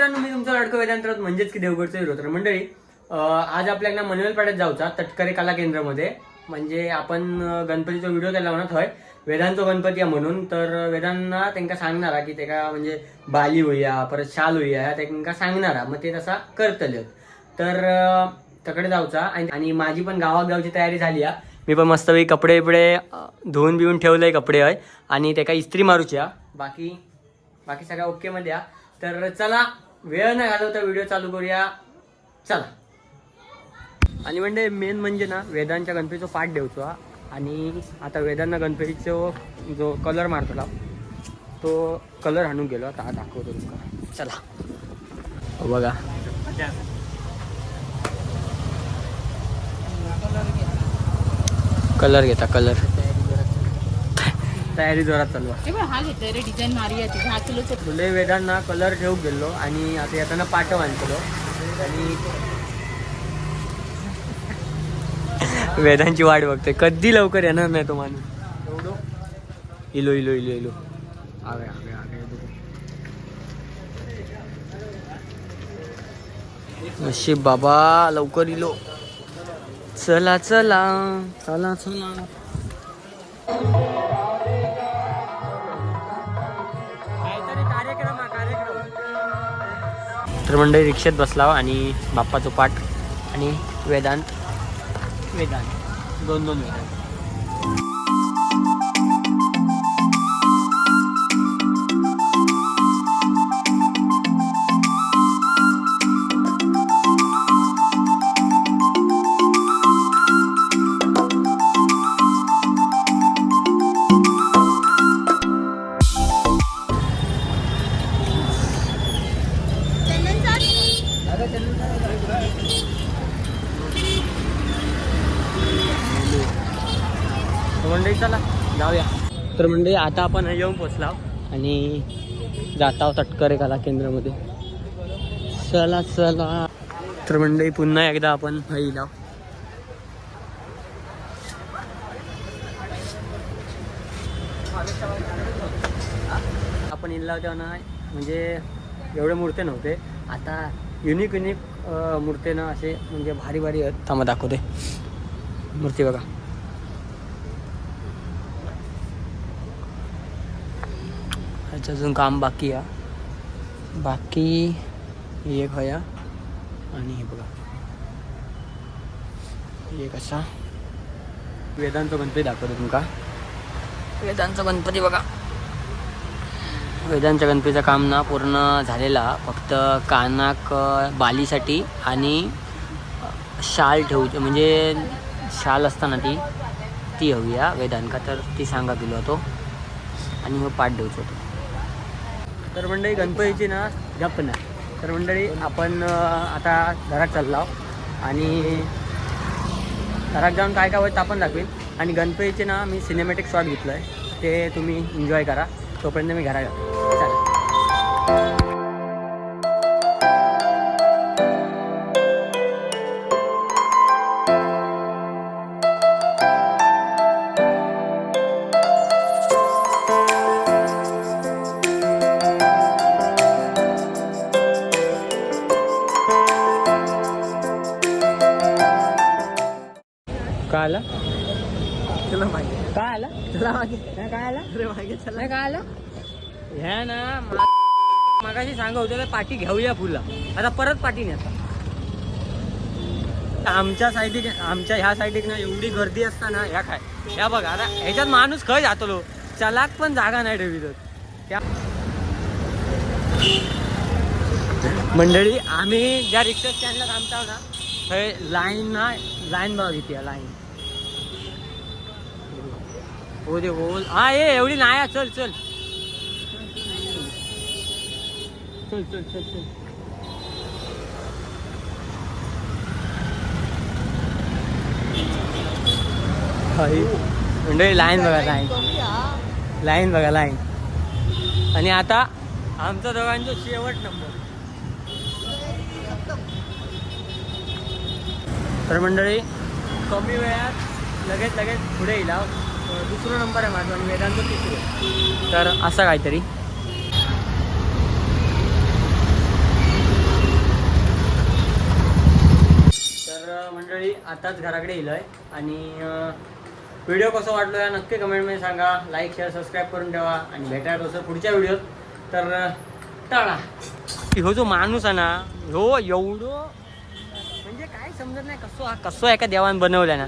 मित्रांनो मी तुमचं लाडकं वेदांतरात म्हणजेच की देवगडचं हिरो तर मंडळी आज आपल्याला मनवेल पाड्यात जाऊचा तटकरे कला केंद्रामध्ये. म्हणजे आपण गणपतीचा व्हिडिओ केला म्हणत होय. वेदांचो गणपती आहे म्हणून. तर वेदांना त्यांना सांगणार की तेका म्हणजे बाली होईया परत शाल होईया त्यांना सांगणार. मग ते तसा करतले तर तकडे जाऊचा. आणि माझी पण गावात जाऊची तयारी झाली आहे. मी पण मस्त कपडे बिपडे धुवून बिवून ठेवलंय कपडे हय. आणि ते काय इस्त्री मारूची बाकी बाकी सगळ्या ओके मध्ये तर चला वेळ नाही घालवता व्हिडिओ चालू करूया. चला. आणि म्हणजे मेन म्हणजे ना वेदांच्या गणपतीचा पाठ देवचो हा. आणि आता वेदांना गणपतीचो जो कलर मारतला तो कलर हाणून गेलो. आता हा दाखवतो तुमका. चला. हो बघा. कलर घेता कलर तयारी जोरात चालू आहे. ते पण हा घेतोय रे डिझाईन मारी आहे दहा किलोचं फुले वेदांना कलर ठेवून गेलो आणि आता येताना पाठ आणतो आणि वेदांची वाट बघतोय. कधी लवकर येणार नाही तो माणूस? एवढं? इलो इलो इलो इलो. आगे आगे आगे नशीब बाबा लवकर इलो. चला चला. चला चला. तर मंडळी रिक्षेत बसलाव आणि बाप्पाचं पाठ आणि वेदांत वेदांत. दोन दोन वेदांत. मंडळी चला जाऊया. तर मंडळी आता आपण येऊन पोचला आणि जात आहोत तटकरे कला केंद्रामध्ये. चला चला. तर मंडळी पुन्हा एकदा आपण येईल आपण इल्ला होत्या ना म्हणजे एवढे मूर्ती नव्हते. आता युनिक युनिक मूर्तीनं असे म्हणजे भारी भारी थांबा दाखवते. मूर्ती बघा. ह्याचं अजून काम बाकी आहे. बाकी हे एक हया आणि हे बघा. हे कसा वेदांचा गणपती दाखवतो तुमका. वेदांचा गणपती बघा. वेदांच्या गणपतीचं काम ना पूर्ण झालेला. फक्त कानाक बालीसाठी आणि शाल ठेवू म्हणजे शाल असताना ती ती हवी या वेदांका तर ती सांगा गेलो होतो. आणि मग पाठ द्यायचो होतो. तर मंडळी गणपतीची ना गप नाही तर मंडळी आपण आता घरात चाललो आणि घरात जाऊन काय काय होईल आपण दाखवेल आणि गणपतीचे ना मी सिनेमॅटिक शॉट घेतलं आहे ते तुम्ही एन्जॉय करा. तोपर्यंत मी घरात जातो. काय आला? तुला माहिती काय आला? तुला मागे काय आला? अरे मागे चला. काय आलं? ह्या ना मागाशी सांगा होतं पाठी घेऊया फुला. आता परत पाठी नाही आता. आमच्या साईडीक आमच्या ह्या साईडीक ना एवढी गर्दी असताना ह्या काय? ह्या बघा आता ह्याच्यात माणूस खय जातलो. चलाक पण जागा नाही ठेवी त्या मंडळी आम्ही ज्या रिक्षा स्टँडला थांबताव ना थंय लाईन ना लाईन बघा किती लाईन. हो दे हो. हा ये एवढी नाही चल चल. चल चल चल चल. मंडळी म्हणजे लाईन बघा लाईन. लाईन बघा लाईन. आणि आता आमचा दोघांचा शेवट नंबर. तर मंडळी कमी वेळात लगेच लगेच पुढे येईल हा. दुसरा नंबर आहे माझा वेदांत तर असं काहीतरी. तर मंडळी आताच घराकडे येलो आहे आणि व्हिडिओ कसं वाटलो या नक्की कमेंटमध्ये सांगा. लाईक शेअर सबस्क्राईब करून ठेवा आणि भेटायला कसं पुढच्या व्हिडिओत. तर टाळा. ह्यो जो माणूस आहे ना ह्यो एवढं म्हणजे काय समजत नाही कसं कसं एका देवान बनवलं ना.